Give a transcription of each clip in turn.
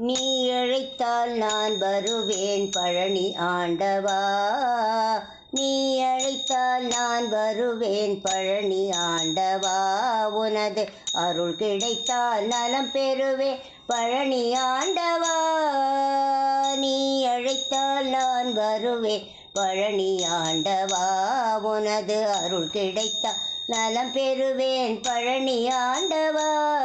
நீ அழைத்தால் நான் வருவேன் பழனி ஆண்டவா. நீ அழைத்தால் நான் வருவேன் பழனி ஆண்டவா. உனது அருள் கிடைத்தால் நலம் பெறுவேன் பழனி ஆண்டவா. நீ அழைத்தால் நான் வருவேன் பழனி ஆண்டவா. உனது அருள் கிடைத்தால் நலம் பெறுவேன் பழனி ஆண்டவா.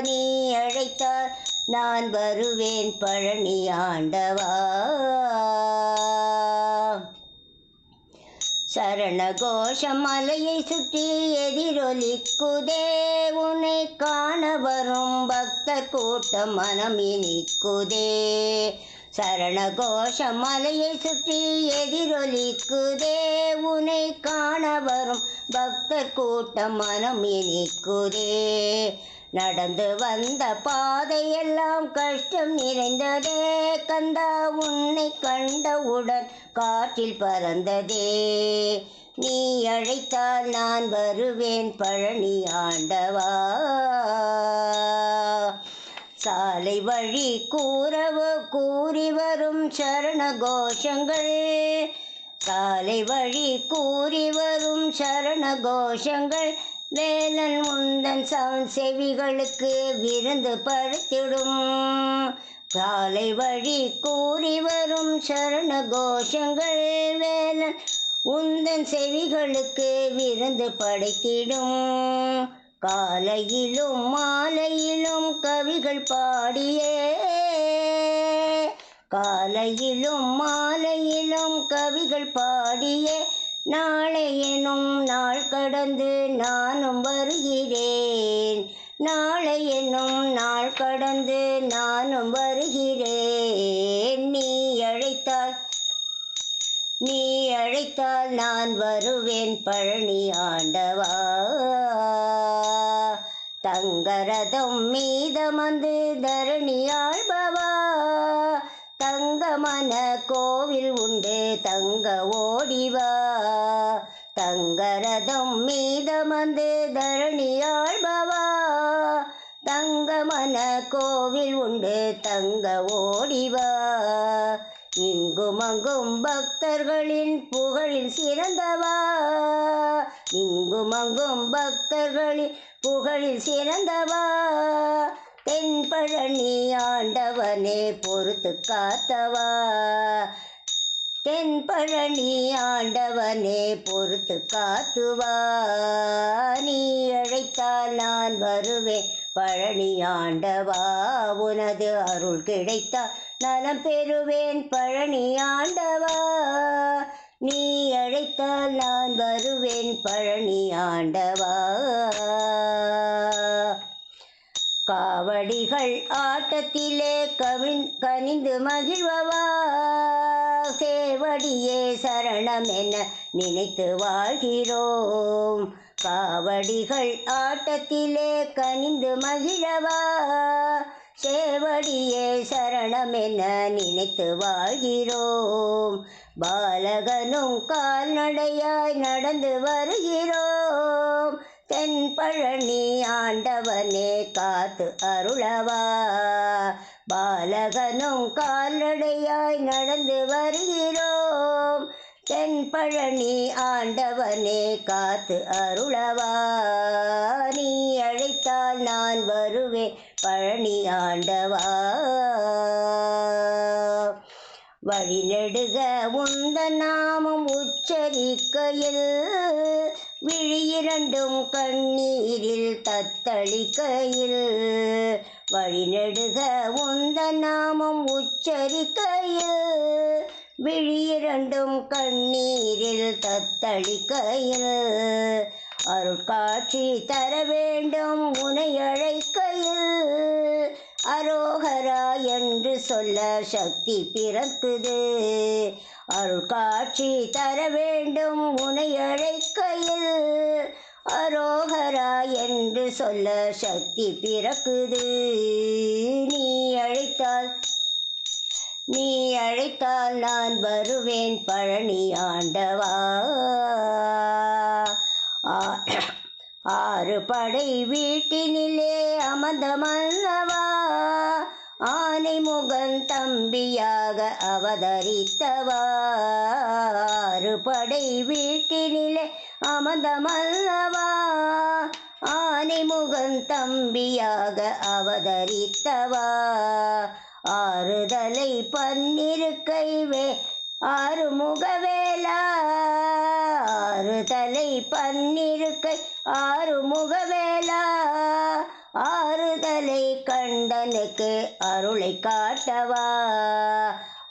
நீ அழைத்தால் நான் வருவேன் பழனி ஆண்டவா. சரணகோஷம் மலையை சுற்றி எதிரொலிக்குதே. உன்னை காண வரும் பக்தர் கூட்டம் மனம் இனிக்குதே. சரணகோஷம் மலையை சுற்றி எதிரொலிக்குதே. உன்னை காண வரும் பக்தர் கூட்டம் மனம் இனிக்குதே. நடந்து வந்த பாதையெல்லாம் கஷ்டம் நிறைந்ததே. கந்தா உன்னை கண்டவுடன் காற்றில் பறந்ததே. நீ அழைத்தால் நான் வருவேன் பழனி ஆண்டவா. சாலை வழி கூறவு கூறி வரும் சரண கோஷங்கள் சாலை வழி கூறி வரும் சரண கோஷங்கள் வேலன் உந்தன் சவன் செவிகளுக்கு விருந்து படுத்திடும் காலை வழி கூறி வரும் சரண கோஷங்கள் வேலன் உந்தன் செவிகளுக்கு விருந்து படைத்திடும். காலையிலும் மாலையிலும் கவிகள் பாடியே. காலையிலும் மாலையிலும் கவிகள் பாடியே. நாளை எனும் நாள் கடந்து நானும் வருகிறேன். நாளை எனும் நாள் கடந்து நானும் வருகிறேன். நீ அழைத்தால் நீ அழைத்தால் நான் வருவேன் பழனி ஆண்டவா. தங்கரதம் மீதமந்து தரணி ஆழ்பவா ஞான கோவில் உண்டு. தங்க ஓடிவா. தங்கரதம் மீதமந்து தரணி ஆழ்பவா தங்கமன கோவில் உண்டு. தங்க ஓடிவா. இங்கும் அங்கும் பக்தர்களின் புகழில் சிறந்தவா. இங்கும் அங்கும் பக்தர்களின் புகழில் சிறந்தவா. தென்பழனி ஆண்டவனே பொறுத்து காத்தவா. தென்பழனி ஆண்டவனே பொறுத்து காத்துவா. நீ அழைத்தால் நான் வருவேன். பழனி ஆண்டவா உனது அருள் கிடைத்தால் நலம் பெறுவேன். பழனி ஆண்டவா நீ அழைத்தால் நான் வருவேன். பழனி ஆண்டவா. அவள் ஆட்டத்திலே கவின் கனிந்து மகிழ்வவா சேவடியே சரணம் என நினைத்து வாழ்கிறோம். காவடிகள் ஆட்டத்திலே கனிந்து மகிழவா சேவடியே சரணம் என நினைத்து வாழ்கிறோம். பாலகனும் கால்நடையாய் நடந்து வருகிறோம். தென் பழனி ஆண்டவனே காத்து அருளவா. பாலகனும் கால்நடையாய் நடந்து வருகிறோம். தென் பழனி ஆண்டவனே காத்து அருளவா. நீ அழைத்தால் நான் வருவேன் பழனி ஆண்டவா. வழிநெடுக உந்த நாமம் உச்சரிக்கையில். விழியிரண்டும் கண்ணீரில் தத்தளிக்கையில் வழிநெடுக உந்த நாமம் உச்சரிக்கையில். விழியிரண்டும் கண்ணீரில் தத்தளிக்கையில் அருட்காட்சி தர வேண்டும் உனை அழைக்கையில். அரோகரா என்று சொல்ல சக்தி பிறக்குது. அருட்காட்சி தர வேண்டும் உனை அழைக்கையில். சொல்ல சக்தி பிறக்குது. நீ அழைத்தால் நீ அழைத்தால் நான் வருவேன் பழனி ஆண்டவா. ஆறு படை வீட்டினிலே அமர்ந்த மன்னவா. ஆனை முகன் தம்பியாக அவதரித்தவாறு படை வீட்டினிலே அமர்ந்தமல்லவா ஆனை முகன் தம்பியாக அவதரித்தவா. ஆறுதலை பன்னிருக்கை வே ஆறு முகவேலா. ஆறுதலை பன்னிருக்கை ஆறு முகவேலா. ஆறுதலை கண்டனுக்கு அருளை காட்டவா.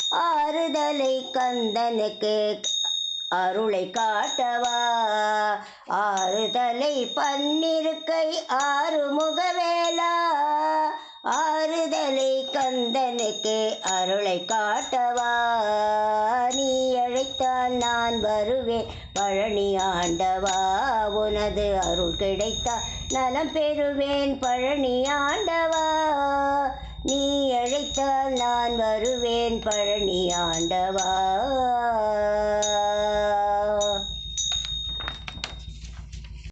ஆறுதலை கந்தனுக்கு அருளை காட்டவா? ஆறுதலை பன்னிருக்கை ஆறு முகவேலா ஆறுதலை கந்தனுக்கு அருளை காட்டவா? நீ அழைத்தால் நான் வருவேன். பழனி ஆண்டவா உனது அருள் கிடைத்தால் நலம் பெறுவேன். பழனி ஆண்டவா நீ அழைத்தால் நான் வருவேன். பழனி ஆண்டவா